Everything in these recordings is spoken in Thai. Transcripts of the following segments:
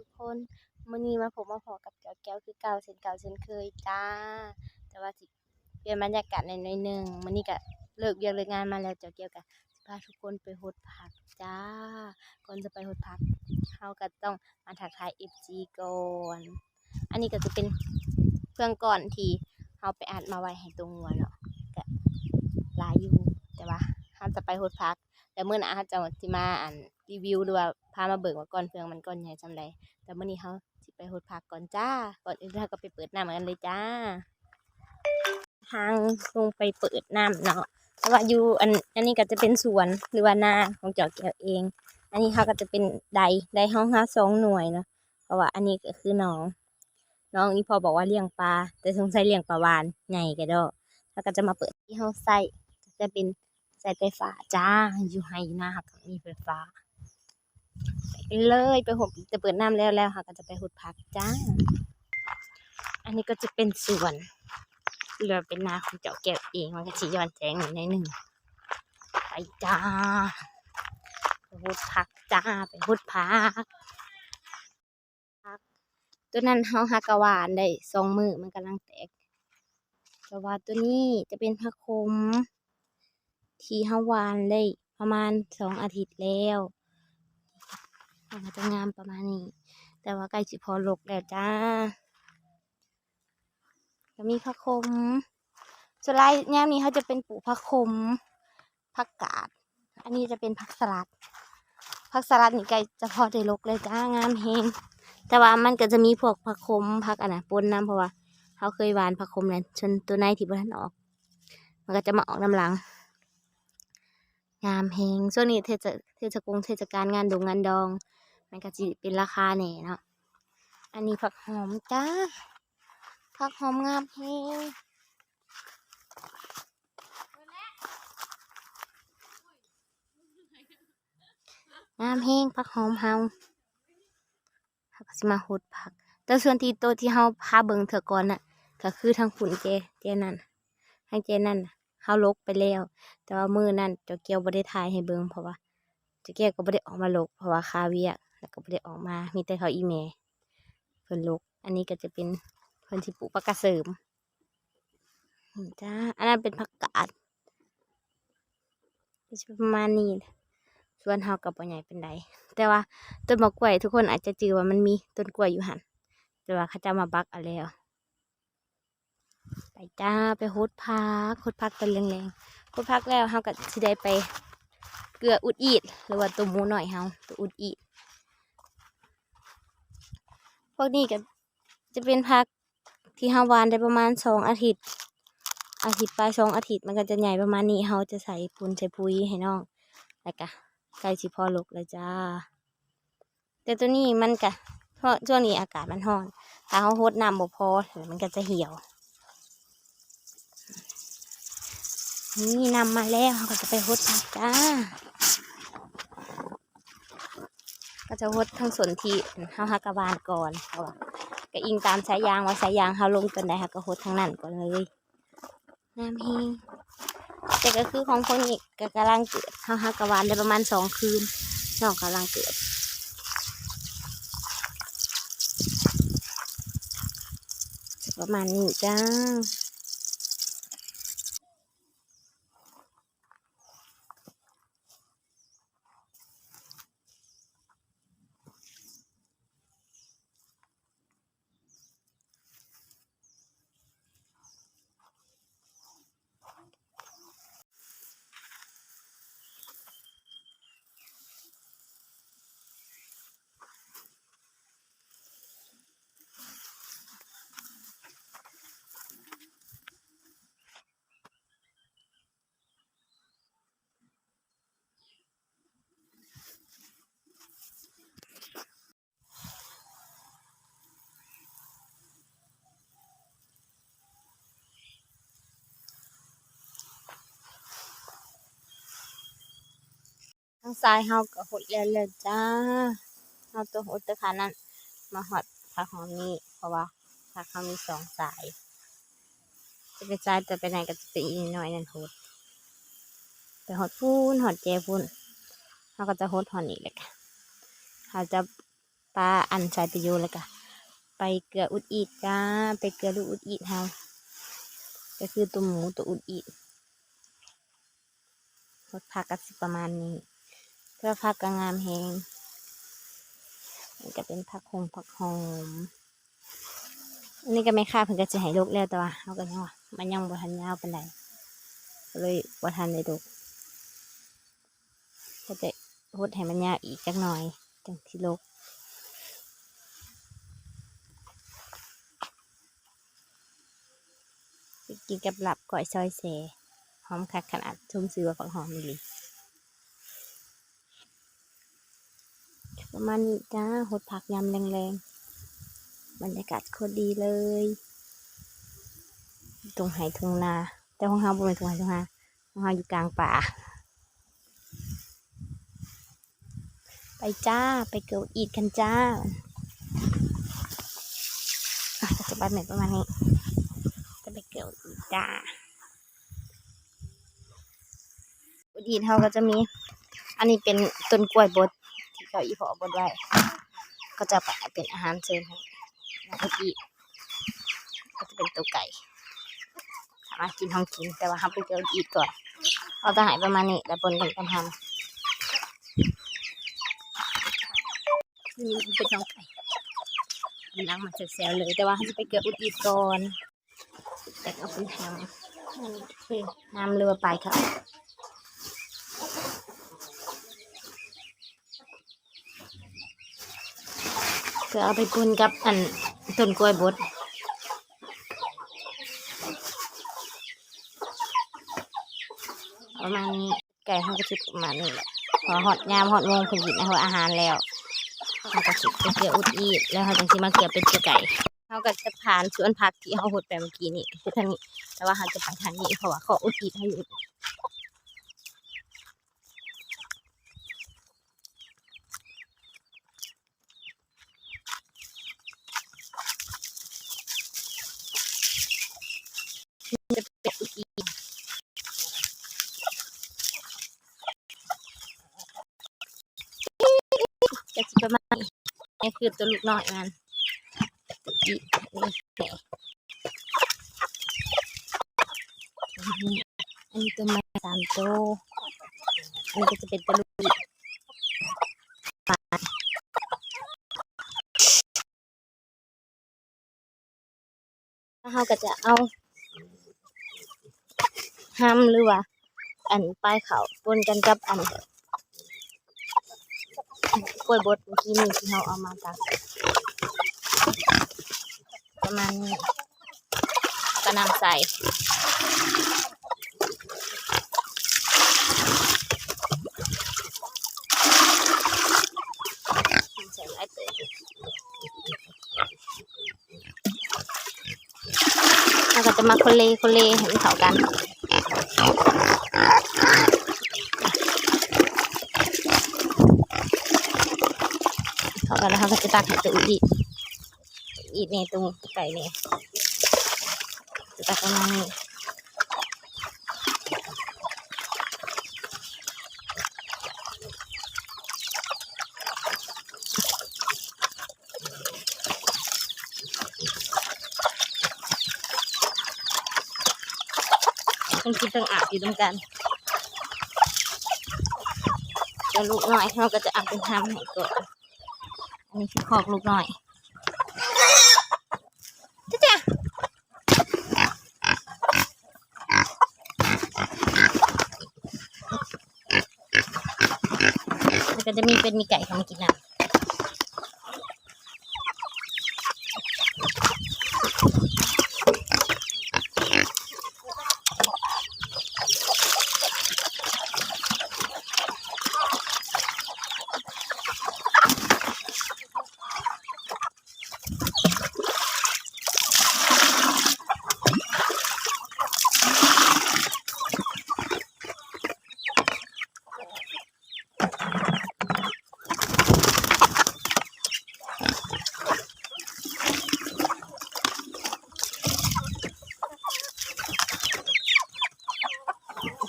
ทุกคนมื้อนี้มาผมมาพอกับเจ้าแก้วคือเก่าเช่นเก่าเช่นเคยจ้า แต่ว่าสิเปลี่ยนบรรยากาศในหน่อยหนึงมื้อนี้ก็เลิกเวียกเลิกงานมาแล้วเจ้าแก้วก็สิพาทุกคนไปหดผักจ้า ก่อนจะไปหดผักเฮาก็ต้องมาทักทาย FG ก่อนอันนี้ก็จะเป็นเครื่องก่อนที่เฮาไปอัดมาไว้ให้ตรงงัวเนาะก็ลายอยู่แต่ว่าเฮาจะไปหดผักแต่เมื้อหน้าเฮาจะมาอัน รีวิวหรือว่าพามาเบิ่งว่าก้อนเฟืองมันก้อนใหญ่ซำใดแต่เมื้อนี้เฮาสิไปหดผักก่อนจ้า ก่อนอื่นเราก็ไปเปิดน้ำกันเลยจ้า ทางลงไปเปิดน้ำเนาะแต่ว่าอยู่อันอันนี้ก็จะเป็นสวนหรือว่านาของเจ้าแก้วเอง อันนี้เขาก็จะเป็นใดใดห้องห้าสองหน่วยเนาะเพราะว่าอันนี้ก็คือน้อง น้องนี่พอบอกว่าเลี้ยงปลาแต่สงสัยเลี้ยงปลาวานใหญ่กระดอกแล้วก็จะมาเปิดที่ห้องใส่จะเป็นใส่ไฟฟ้าจ้า อยู่ให้หน้าค่ะมีไฟฟ้าไป เลยไปหดจะเปิดน้ำแล้วแล้วค่ะก็จะไปหดพักจ้า อันนี้ก็จะเป็นสวนเรือเป็นนาของเจ้าแก้วเองมันก็ชีย้อนแจงหน่อยหนึ่งไปจ้าไปหดพักจ้าไปหดพักพักตัวนั้นเฮาหักกะวานได้สองมือมันกำลังแตกแต่ว่าตัวนี้จะเป็นผักขมที่เฮาวานได้ประมาณสองอาทิตย์แล้ว มันก็จะงามประมาณนี้ แต่ว่าใกล้สิพอลกแล้วจ้าก็มีผักขมส่วนไรแนวนี้เขาจะเป็นปลูกผักขมผักกาด อันนี้จะเป็นผักสลัดผักสลัดนี่ใกล้จะพอได้ลกเลยจ้างามเฮงแต่ว่ามันก็จะมีพวกผักขมผักอันนะปนน้ำเพราะว่าเขาเคยหวานผักขมแล้วจนตัวในที่บ่ทันออก มันก็จะมาออกน้ำหลัง งามเฮงช่วงนี้เทศเทศกงเทศกาลงานดงงานดอง มันก็จะเป็นราคาแหน่เนาะ อันนี้ผักหอมจ้า ผักหอมงามเฮงงามเฮงผักหอมเฮาเขาก็สิมาหดผัก แต่ส่วนที่โตวที่เฮาพาเบิงเถอก่อนน่ะ ก็คือทางฝุ่นเจเจนั่นทางเจนั่นเฮาลกไปแล้ว แต่ว่ามือนั่นเจ้าเกียวบ่ได้ถ่ายให้เบิงเพราะว่าเจ้าเกียวก็บ่ได้ออกมาลกเพราะว่าคาเวียก แล้วก็บ่ได้ออกมา มีแต่เขาอีเมเพิ่นลกอันนี้ก็จะเป็นเพิ่นสิปลูกผักกาดเสริมจ้า อันนั้นเป็นผักกาดจะประมาณนี้ส่วนเฮากับบ่ใหญ่เป็นไดแต่ว่าต้นมะกล้วยทุกคนอาจจะจือว่ามันมีต้นกล้วยอยู่หันแต่ว่าเขาจะมาบักเอาแล้วไปจ้าไปโฮดพักโฮดพักตอนแรงๆโฮดพักแล้วเฮาก็สิได้ไปเกลืออุดอีดหรือว่าตัวหมูหน่อยเฮาตัวอุดอีด วกนี้ก็จะเป็นพักที่เฮาวานได้ประมาณสองอาทิตย์ อาทิตย์ไปสองอาทิตย์มันก็จะใหญ่ประมาณนี้เฮาจะใส่ปูนใส่ปุ๋ยให้น้องแล้วก็ใกล้สิพอลกแล้วจ้า แต่ตัวนี้มันก็เพราะช่วงนี้อากาศมันร้อนถ้าเฮาโฮดน้ำบ่พอมันก็จะเหี่ยว นี่นำมาแล้วเราก็จะไปหดผักจ้า ก็จะหดทั้งส่วนที่เฮาฮักกะบานก่อนเพราะว่าก็อิงตามสายยางว่าสายยางเฮาลงตอนใดเฮาก็หดทั้งนั้นก่อนเลยงามเฮงแต่ก็คือของคนนี้ก็กำลังเกิดเฮาฮักกะบานได้ประมาณสองคืนน้องกำลังเกิดประมาณนี้จ้าางซ้ายเฮาก็หดแล้วเลยจ้าเฮาตัวหดตะขานั้น มาหอดผักหอมนี้เพราะว่าผักเขามีสองสาย จะเป็นสายแต่ไปไหนก็จะเป็นอีกหน่อยนั่นหดไปหดพูนหดเจพูนเฮาก็จะหดหอดนี้เลยค่ะเขาจะปลาอันใส่ประโยชน์แล้วก็ไปเกลืออุดอีดจ้า ไปเกลือลูกอุดอีดเฮาก็คือตัวหมูตัวอุดอีดรสผักก็สิประมาณนี้ เพื่อผักก็งามแหงมันก็เป็นผักหงผักหอมอันนี้ก็ไม่ค่าเพิ่นก็จะให้ลูกแล้วแต่ว่าเฮาก็ยังว่ามันยังบ่ทันยาวปานใดก็เลยบ่ทันได้ลูกก็จะหดให้มันยาวอีกจักหน่อยจังสิลูกกินกับหลับก่อยซอยเซหอมคักขนาดชุ่มซื้อว่าฝักหอมนี่เลย ประมาณนี้จ้าหดผักยำแรงๆ บรรยากาศโคตรดีเลย ตรงไหทงนา แต่ของเฮาบ่เป็นตรงไหทงนาของเฮาอยู่กลางป่า ไปจ้า ไปเกิดอีดกันจ้าอะปัจจุบันเหมือนประมาณนี้ จะไปเกี่ยวอีกจ้าอุดีนเขาก็จะมี อันนี้เป็นต้นกล้วยบด เขาอีพอบดไว้ก็จะไปเป็นอาหารเสริมให้น้องอีก็จะเป็นตัวไก่สามารถกินท้องกินแต่ว่าห้ามไปเกี่ยวอีก่อนเราจะหายประมาณนี้แล้วบนกันกันทำนี่เป็นน้องไก่นั่งมาเซลเลยแต่ว่าเขาจะไปเกี่ยวอุดีก่อนแต่ก็เป็นน้ำน้ำเรือไปครั เพื่อเอาไปปุนกับอันต้นกล้วยบดประมาณนี้ไก่เขาก็จะประมาณนี้แหละพอหอดยามหอดโมงผลิตนะหัวอาหารแล้วเขาก็สิไปเกลืออุดอีดแล้วเขาจึงสิมาเกลือเป็นเกลือไก่เขาก็จะผ่านสวนผักที่เขาหดไปเมื่อกี้นี่คือทางนี้ แต่ว่าเขาจะไปทางนี้เพราะว่าเขาอุดอีกให้อยู่จะเป็นอุดอีกจะสิ ประมาณนี้นี่คือตัวลูกน้อยมันนี่อันนี้ตัวไม้สามตัวอันนี้ก็จะเป็นตะลุยปลาแล้วเราก็จะเอาห้ำหรือว่า อันปลายเขาปนกันกับอัน ล้วยบดเมื่อกี้นี่ที่เราเอามาจากประมาณนี้ก็นำใส่ใส่หลาก็จะมาคนเลคนเลให้มันเข้ากันเข้ากั นแล้วเราก็จะตักให้ตัวอีกอีกเนี่ยตรงไก่เนี่ยจะตักประมาณนี้ต้องกินต้องอาบอยู่ตรงกันแล้วลูกน้อยเขาก็จะอาบเป็นทำให้ก่อน นนี้คือคอกลูกน้อยแล้วก็จะมีเป็นมีไก่เขามากินน้ำ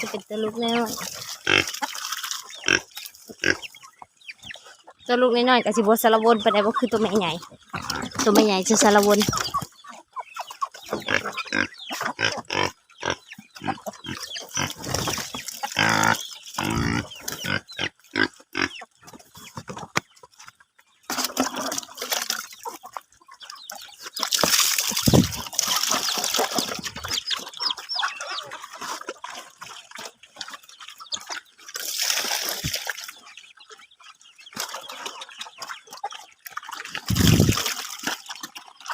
จะเป็นตะลุกน้อยตตัวลูกน้อยๆกับสิบสารวนไปได้บ่คือตัวแม่ใหญ่ ตัวแม่ใหญ่จะสารวน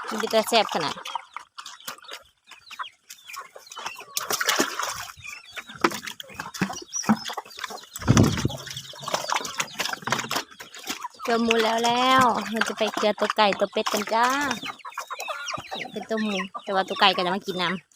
มันจะแซ่บขนาดเกลือหมูแล้วแล้วเราจะไปเกลือตัวไก่ตัวเป็ดกันจ้า เป็นตัวหมู แต่ว่าตัวไก่ก็จะมากินน้ำ